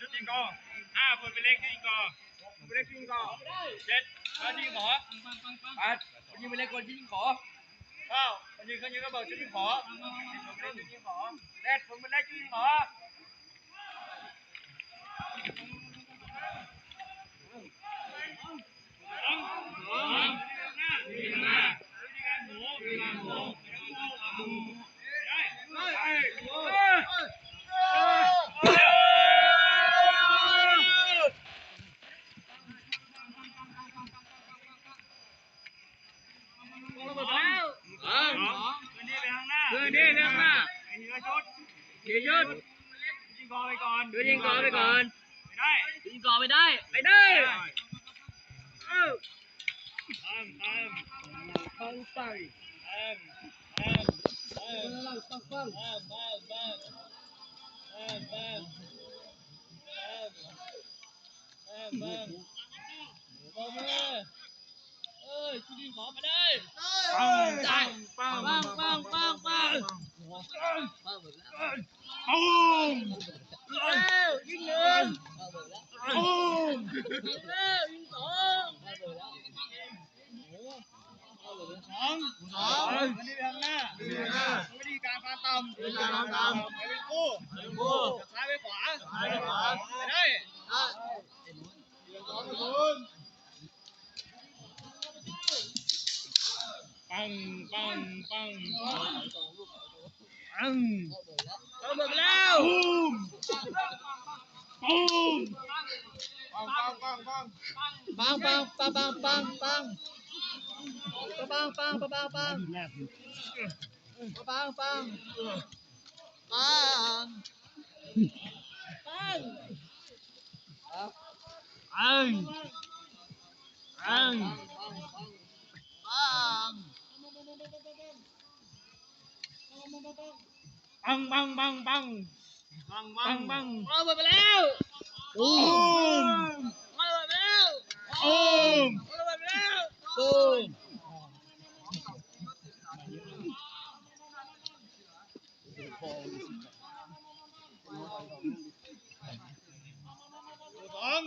ชุดยิงกอห้าคนเป็นเลขกยิงกอเป็นเลขกยิงกอเจ็ดคนยิงขอแปดคนยิงเป็นเลขคนยิงขอเก้าคนยิงคนยิงก็บอกชุดยิงขอชุดยิงขอเจ็ดคนเป็นเลขกยิงขอ คืนนี้เรื่องหน้าเดี๋ยวยุดยิงกอไปก่อนคือยิงก่อไปก่อนไม่ได้ยิงก่อไปได้ไปได้เออตามตามเข้าไปตามตามตามปังปังตามตามตามตามตามตามตามตามบอกมาเอ้ยชุดยิงขอมาได้ปังปังปั ยิงหนึ่งตูมยิงแล้วยิงสองสองสองอันนี้ไปทางหน้าวิธีการพาต่ำวิธีการพาต่ำไปเป็นกู้กู้ซ้ายไปขวาซ้ายไปขวาไปได้ปังปังปังปังเอาหมดแล้วตูมปังปังปังปังปังปัง Ang! Tumaglaw! Boom! Boom! Bang, bang, bang, bang! Bang, bang, bang, bang, bang! Bang, bang, bang, bang! Bang, bang! Bang! Bang! Ang! Ang! Bang! ปังอังอังปังปังปังปังปังปังปังเอาหมดไปแล้วตูมเอาหมดไปแล้วตูมเอาหมดไปแล้วตูมสองสอง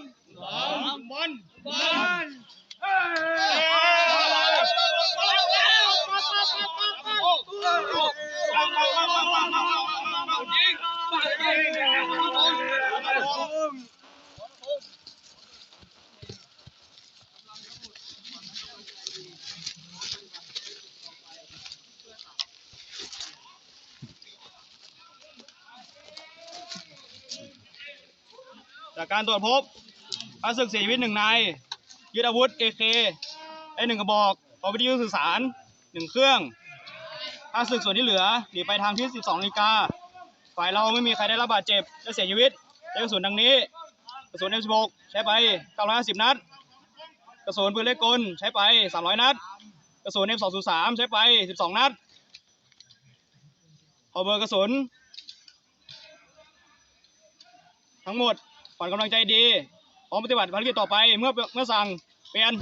จากการตรวจพบพระศึกเสียชีวิตหนึ่งนายยึดอาวุธ AK ได้หนึ่งกระบอกพร้อมวิทยุสื่อสารหนึ่งเครื่องพระศึกส่วนที่เหลือหนีไปทางที่ 12นาฬิกาฝ่ายเราไม่มีใครได้รับบาดเจ็บและเสียชีวิตใช้กระสุนดังนี้กระสุน M16 ใช้ไป 950 นัด กระสุนปืนเล็กกลใช้ไป 300 นัด กระสุน M203 ใช้ไป 12 นัดขอเบอร์กระสุน ทั้งหมด ขวัญกำลังใจดีพร้อมปฏิบัติภารกิจต่อไปเมื่อเมื่อสั่งเปลี่ยน